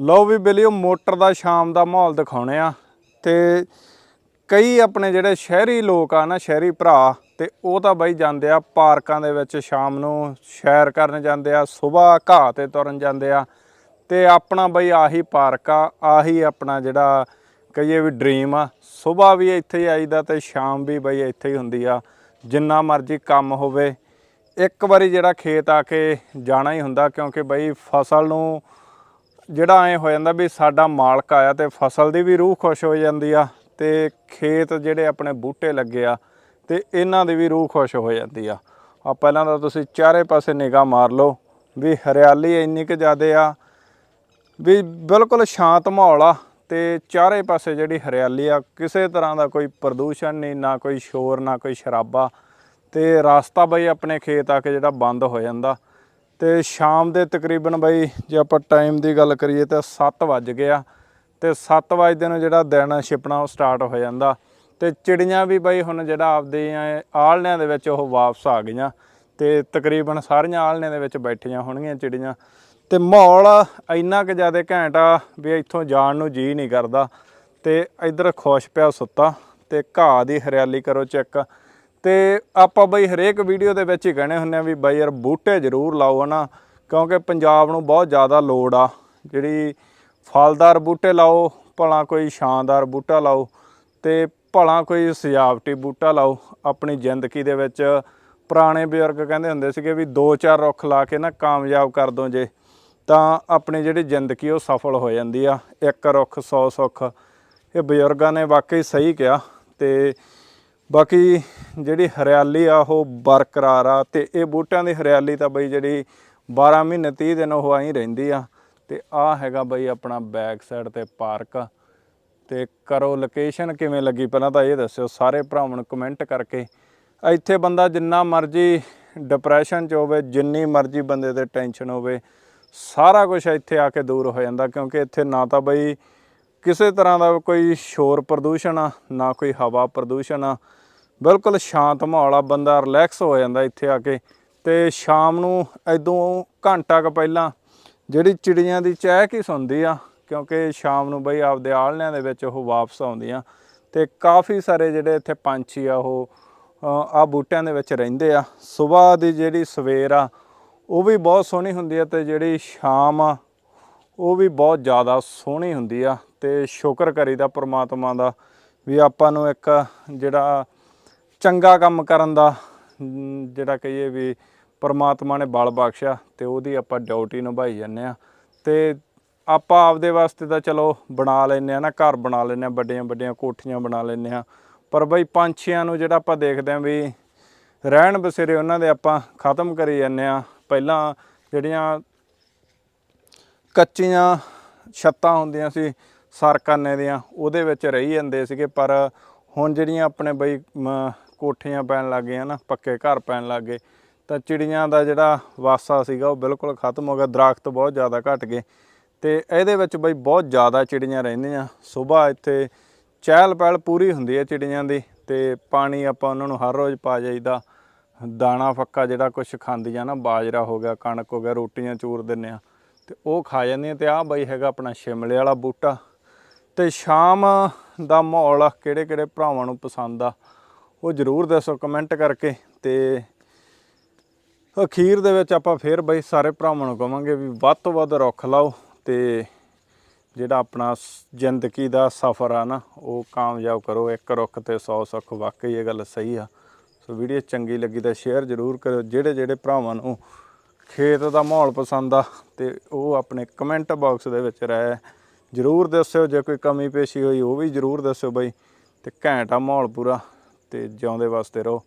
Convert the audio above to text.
ਲਓ ਵੀ ਬੇਲੀਓ, ਮੋਟਰ ਦਾ ਸ਼ਾਮ ਦਾ ਮਾਹੌਲ ਦਿਖਾਉਣੇ ਆ। ਤੇ ਕਈ ਆਪਣੇ ਜਿਹੜੇ ਸ਼ਹਿਰੀ ਲੋਕ ਆ ਨਾ, ਸ਼ਹਿਰੀ ਭਰਾ, ਤੇ ਉਹ ਤਾਂ ਬਾਈ ਜਾਂਦੇ ਆ ਪਾਰਕਾਂ ਦੇ ਵਿੱਚ ਸ਼ਾਮ ਨੂੰ, ਸੈਰ ਕਰਨ ਜਾਂਦੇ ਆ ਸਵੇਰ ਘਾਹ ਤੇ ਤੁਰਨ ਜਾਂਦੇ ਆ। ਤੇ ਆਪਣਾ ਬਈ ਆਹੀ ਪਾਰਕ ਆ, ਆਹੀ ਆਪਣਾ ਜਿਹੜਾ ਕਹੀਏ ਵੀ ਡ੍ਰੀਮ ਆ। ਸਵੇਰ ਵੀ ਇੱਥੇ ਹੀ ਆਈਦਾ ਤੇ ਸ਼ਾਮ ਵੀ ਬਈ ਇੱਥੇ ਹੀ ਹੁੰਦੀ ਆ। ਜਿੰਨਾ ਮਰਜ਼ੀ ਕੰਮ ਹੋਵੇ। ਇੱਕ ਵਾਰੀ ਜਿਹੜਾ ਖੇਤ ਆ ਕੇ ਜਾਣਾ ਹੀ ਹੁੰਦਾ, ਕਿਉਂਕਿ ਬਈ ਫਸਲ ਨੂੰ ਜਿਹੜਾ ਐ ਹੋ ਜਾਂਦਾ ਵੀ ਸਾਡਾ ਮਾਲਕ ਆਇਆ ਤੇ ਫਸਲ ਦੀ ਵੀ ਰੂਹ ਖੁਸ਼ ਹੋ ਜਾਂਦੀ ਆ ਤੇ ਖੇਤ ਜਿਹੜੇ ਆਪਣੇ ਬੂਟੇ ਲੱਗੇ ਆ ਤੇ ਇਹਨਾਂ ਦੀ ਵੀ ਰੂਹ ਖੁਸ਼ ਹੋ ਜਾਂਦੀ ਆ। ਆ ਪਹਿਲਾਂ ਤਾਂ ਤੁਸੀਂ ਚਾਰੇ ਪਾਸੇ ਨਿਗਾਹ ਮਾਰ ਲਓ ਵੀ ਹਰਿਆਲੀ ਇੰਨੀ ਕੁ ਜ਼ਿਆਦੇ ਆ, ਵੀ ਬਿਲਕੁਲ ਸ਼ਾਂਤ ਮਾਹੌਲ ਆ ਤੇ ਚਾਰੇ ਪਾਸੇ ਜਿਹੜੀ ਹਰਿਆਲੀ ਆ, ਕਿਸੇ ਤਰ੍ਹਾਂ ਦਾ ਕੋਈ ਪ੍ਰਦੂਸ਼ਣ ਨਹੀਂ, ਨਾ ਕੋਈ ਸ਼ੋਰ, ਨਾ ਕੋਈ ਸ਼ਰਾਬਾ ਤੇ ਰਸਤਾ ਬਈ ਆਪਣੇ ਖੇਤ ਆ ਕੇ ਜਿਹੜਾ ਬੰਦ ਹੋ ਜਾਂਦਾ। ਤੇ ਸ਼ਾਮ ਦੇ ਤਕਰੀਬਨ ਬਈ, ਜੇ ਆਪਾਂ ਟਾਈਮ ਦੀ ਗੱਲ ਕਰੀਏ ਤਾਂ 7 ਵੱਜ ਗਿਆ ਆ। ਤੇ 7 ਵਜੇ ਨੂੰ ਜਿਹੜਾ ਦਿਨ ਛਿਪਣਾ ਉਹ ਸਟਾਰਟ ਹੋ ਜਾਂਦਾ। ਤੇ ਚਿੜੀਆਂ ਵੀ ਬਈ ਹੁਣ ਜਿਹੜਾ ਆਪਦੇ ਆਲਣਿਆਂ ਦੇ ਵਿੱਚ ਉਹ ਵਾਪਸ ਆ ਗਈਆਂ। ਤੇ ਤਕਰੀਬਨ ਸਾਰੀਆਂ ਆਲਣਿਆਂ ਦੇ ਵਿੱਚ ਬੈਠੀਆਂ ਹੋਣਗੀਆਂ ਚਿੜੀਆਂ। ਤੇ ਮਾਹੌਲ ਇੰਨਾ ਕੁ ਜ਼ਿਆਦਾ ਘੈਂਟ ਆ ਵੀ ਇੱਥੋਂ ਜਾਣ ਨੂੰ ਜੀ ਨਹੀਂ ਕਰਦਾ। ਤੇ ਇਧਰ ਖੁਸ਼ ਪਿਆ ਸੁੱਤਾ। ਤੇ ਘਾਹ ਦੀ ਹਰਿਆਲੀ ਕਰੋ ਚੈੱਕ। ਤੇ ਆਪਾਂ ਬਈ ਹਰੇਕ ਵੀਡੀਓ ਦੇ ਵਿੱਚ ਹੀ ਕਹਿੰਦੇ ਹੁੰਦੇ ਆ ਵੀ ਬਾਈ ਯਾਰ ਬੂਟੇ ਜ਼ਰੂਰ ਲਾਓ ਹਨਾ, ਕਿਉਂਕਿ ਪੰਜਾਬ ਨੂੰ ਬਹੁਤ ਜ਼ਿਆਦਾ ਲੋੜ ਆ। ਜਿਹੜੀ ਫਲਦਾਰ ਬੂਟੇ ਲਾਓ, ਭਲਾ ਕੋਈ ਸ਼ਾਨਦਾਰ ਬੂਟਾ ਲਾਓ ਤੇ ਭਲਾ ਕੋਈ ਸਜਾਵਟੀ ਬੂਟਾ ਲਾਓ। ਆਪਣੀ ਜ਼ਿੰਦਗੀ ਦੇ ਵਿੱਚ ਪੁਰਾਣੇ ਬਜ਼ੁਰਗ ਕਹਿੰਦੇ ਹੁੰਦੇ ਸੀਗੇ ਵੀ ਦੋ ਚਾਰ ਰੁੱਖ ਲਾ ਕੇ ਨਾ ਕਾਮਯਾਬ ਕਰ ਦੋ ਜੇ, ਤਾਂ ਆਪਣੀ ਜਿਹੜੀ ਜ਼ਿੰਦਗੀ ਉਹ ਸਫਲ ਹੋ ਜਾਂਦੀ ਆ। ਇੱਕ ਰੁੱਖ 100 ਸੁੱਖ। ਇਹ ਬਜ਼ੁਰਗਾਂ ਨੇ ਵਾਕਈ ਸਹੀ ਕਿਹਾ ਤੇ ਬਾਕੀ ਜਿਹੜੀ ਹਰਿਆਲੀ ਆ, ਉਹ ਬਰਕਰਾਰ ਆ ਤੇ ਇਹ ਬੂਟਿਆਂ ਦੀ ਹਰਿਆਲੀ ਤਾਂ ਬਈ ਜਿਹੜੀ 12 ਮਹੀਨੇ 30 ਦਿਨ ਉਹ ਆਈ ਰਹਿੰਦੀ ਆ। ਤੇ ਆ ਹੈਗਾ ਬਈ ਆਪਣਾ ਬੈਕ ਸਾਈਡ ਤੇ ਪਾਰਕ ਤੇ ਕਰੋ ਲੋਕੇਸ਼ਨ ਕਿਵੇਂ ਲੱਗੀ ਪਹਿਲਾਂ ਤਾਂ ਇਹ ਦੱਸਿਓ, ਸਾਰੇ ਭਰਾਵਾਂ ਨੂੰ ਕਮੈਂਟ ਕਰਕੇ। ਇੱਥੇ ਬੰਦਾ ਜਿੰਨਾ ਮਰਜ਼ੀ ਡਿਪਰੈਸ਼ਨ 'ਚ ਹੋਵੇ, ਜਿੰਨੀ ਮਰਜ਼ੀ ਬੰਦੇ ਤੇ ਟੈਨਸ਼ਨ ਹੋਵੇ, ਸਾਰਾ ਕੁਝ ਇੱਥੇ ਆ ਕੇ ਦੂਰ ਹੋ ਜਾਂਦਾ ਕਿਉਂਕਿ ਇੱਥੇ ਨਾ ਤਾਂ ਬਈ ਕਿਸੇ ਤਰ੍ਹਾਂ ਦਾ ਕੋਈ ਸ਼ੋਰ ਪ੍ਰਦੂਸ਼ਣ ਆ, ਨਾ ਕੋਈ ਹਵਾ ਪ੍ਰਦੂਸ਼ਣ ਆ। ਬਿਲਕੁਲ ਸ਼ਾਂਤ ਮਾਹੌਲ ਆ, ਬੰਦਾ ਰਿਲੈਕਸ ਹੋ ਜਾਂਦਾ ਇੱਥੇ ਆ ਕੇ। ਤੇ ਸ਼ਾਮ ਨੂੰ ਇਦੋਂ ਘੰਟਾ ਕੁ ਪਹਿਲਾਂ ਜਿਹੜੀ ਚਿੜੀਆਂ ਦੀ ਚਹਿਕ ਹੀ ਸੁਣਦੀ ਆ, ਕਿਉਂਕਿ ਸ਼ਾਮ ਨੂੰ ਬਈ ਆਪਦੇ ਆਲਣਿਆਂ ਦੇ ਵਿੱਚ ਉਹ ਵਾਪਸ ਆਉਂਦੀਆਂ। ਤੇ ਕਾਫੀ ਸਾਰੇ ਜਿਹੜੇ ਇੱਥੇ ਪੰਛੀ ਆ, ਉਹ ਆ ਬੂਟਿਆਂ ਦੇ ਵਿੱਚ ਰਹਿੰਦੇ ਆ। ਸਵੇਰ ਦੀ ਜਿਹੜੀ ਸਵੇਰ ਆ, ਉਹ ਵੀ ਬਹੁਤ ਸੋਹਣੀ ਹੁੰਦੀ ਆ ਤੇ ਜਿਹੜੀ ਸ਼ਾਮ ਆ, ਉਹ ਵੀ ਬਹੁਤ ਜ਼ਿਆਦਾ ਸੋਹਣੀ ਹੁੰਦੀ ਆ। ਤੇ ਸ਼ੁਕਰ ਕਰੀਦਾ ਪ੍ਰਮਾਤਮਾ ਦਾ ਵੀ ਆਪਾਂ ਨੂੰ ਇੱਕ ਜਿਹੜਾ ਚੰਗਾ ਕੰਮ ਕਰਨ ਦਾ ਜਿਹੜਾ ਕਹੀਏ ਵੀ ਪਰਮਾਤਮਾ ਨੇ ਬਲ ਬਖਸ਼ਿਆ ਤੇ ਉਹਦੀ ਆਪਾਂ ਡਿਊਟੀ ਨਿਭਾਈ ਜਾਂਦੇ ਆ ਤੇ ਆਪਾਂ ਆਪਦੇ ਵਾਸਤੇ ਤਾਂ ਚਲੋ ਬਣਾ ਲੈਨੇ ਆ ਨਾ ਘਰ ਬਣਾ ਲੈਨੇ ਆ ਵੱਡੀਆਂ ਵੱਡੀਆਂ ਕੋਠੀਆਂ ਬਣਾ ਲੈਨੇ ਆ ਪਰ ਬਈ ਪੰਛੀਆਂ ਨੂੰ ਜਿਹੜਾ ਆਪਾਂ ਦੇਖਦੇ ਆ ਵੀ ਰਹਿਣ ਬਸੇਰੇ ਉਹਨਾਂ ਦੇ ਆਪਾਂ ਖਤਮ ਕਰੀ ਜਾਂਦੇ ਆ ਪਹਿਲਾਂ ਜਿਹੜੀਆਂ ਕੱਚੀਆਂ ਛੱਤਾਂ ਹੁੰਦੀਆਂ ਸੀ ਸਰਕਾਨੇ ਦੀਆਂ ਉਹਦੇ ਵਿੱਚ ਰਹੀ ਜਾਂਦੇ ਸੀਗੇ। ਪਰ ਹੁਣ ਜਿਹੜੀਆਂ ਆਪਣੇ ਬਈ ਮ, ਕੋਠੀਆਂ ਪੈਣ ਲੱਗ ਗਈਆਂ ਨਾ, ਪੱਕੇ ਘਰ ਪੈਣ ਲੱਗ ਗਏ। ਤਾਂ ਚਿੜੀਆਂ ਦਾ ਜਿਹੜਾ ਵਾਸਾ ਸੀਗਾ ਉਹ ਬਿਲਕੁਲ ਖਤਮ ਹੋ ਗਿਆ, ਦਰਖਤ ਬਹੁਤ ਜ਼ਿਆਦਾ ਘਟ ਗਏ। ਤੇ ਇਹਦੇ ਵਿੱਚ ਬਈ ਬਹੁਤ ਜ਼ਿਆਦਾ ਚਿੜੀਆਂ ਰਹਿੰਦੀਆਂ। ਸਵੇਰ ਇੱਥੇ ਚਹਿਲ ਪਹਿਲ ਪੂਰੀ ਹੁੰਦੀ ਹੈ ਚਿੜੀਆਂ ਦੀ ਤੇ ਪਾਣੀ ਆਪਾਂ ਉਹਨਾਂ ਨੂੰ ਹਰ ਰੋਜ਼ ਪਾ ਜਾਈਦਾ। ਦਾਣਾ ਫੱਕਾ ਜਿਹੜਾ ਕੁਝ ਖਾਂਦੀਆਂ ਨਾ, ਬਾਜਰਾ ਹੋ ਗਿਆ, ਕਣਕ ਹੋ ਗਿਆ, ਰੋਟੀਆਂ ਚੂਰ ਦਿੰਨੇ ਆ ਤੇ ਉਹ ਖਾ ਜਾਂਦੀਆਂ ਤੇ ਆਹ ਬਈ ਹੈਗਾ ਆਪਣਾ ਸ਼ਿਮਲੇ ਵਾਲਾ ਬੂਟਾ। ਤੇ ਸ਼ਾਮ ਦਾ ਮਾਹੌਲ ਕਿਹੜੇ ਕਿਹੜੇ ਭਰਾਵਾਂ ਨੂੰ ਪਸੰਦ ਆ। ਉਹ ਜਰੂਰ ਦੱਸੋ ਕਮੈਂਟ ਕਰਕੇ ਤੇ ਅਖੀਰ ਦੇ ਵਿੱਚ ਆਪਾਂ ਫੇਰ ਬਈ ਸਾਰੇ ਭਰਾਵਾਂ ਨੂੰ ਕਵਾਂਗੇ ਵੀ ਵੱਧ ਤੋਂ ਵੱਧ ਰੁੱਖ ਲਾਓ ਤੇ ਜਿਹੜਾ ਆਪਣਾ ਜ਼ਿੰਦਗੀ ਦਾ ਸਫ਼ਰ ਆ ਨਾ, ਉਹ ਕਾਮਯਾਬ ਕਰੋ। ਇੱਕ ਰੁੱਖ ਤੇ 100 ਸੁੱਖ ਵਾਕਈ ਇਹ ਗੱਲ ਸਹੀ ਆ। ਸੋ ਵੀਡੀਓ ਚੰਗੀ ਲੱਗੀ ਤਾਂ ਸ਼ੇਅਰ ਜ਼ਰੂਰ ਕਰਿਓ। ਜਿਹੜੇ ਜਿਹੜੇ ਭਰਾਵਾਂ ਨੂੰ ਖੇਤ ਦਾ ਮਾਹੌਲ ਪਸੰਦ ਆ ਤੇ ਉਹ ਆਪਣੇ ਕਮੈਂਟ ਬਾਕਸ ਦੇ ਵਿੱਚ ਰਹਿ ਜ਼ਰੂਰ ਦੱਸਿਓ। ਜੇ ਕੋਈ ਕਮੀ ਪੇਸ਼ੀ ਹੋਈ, ਉਹ ਵੀ ਜ਼ਰੂਰ ਦੱਸਿਓ ਬਾਈ ਤੇ ਘੈਂਟ ਆ ਮਾਹੌਲ ਪੂਰਾ। ਤੇ ਜਿਉਂਦੇ ਵਾਸਤੇ ਰਹੋ।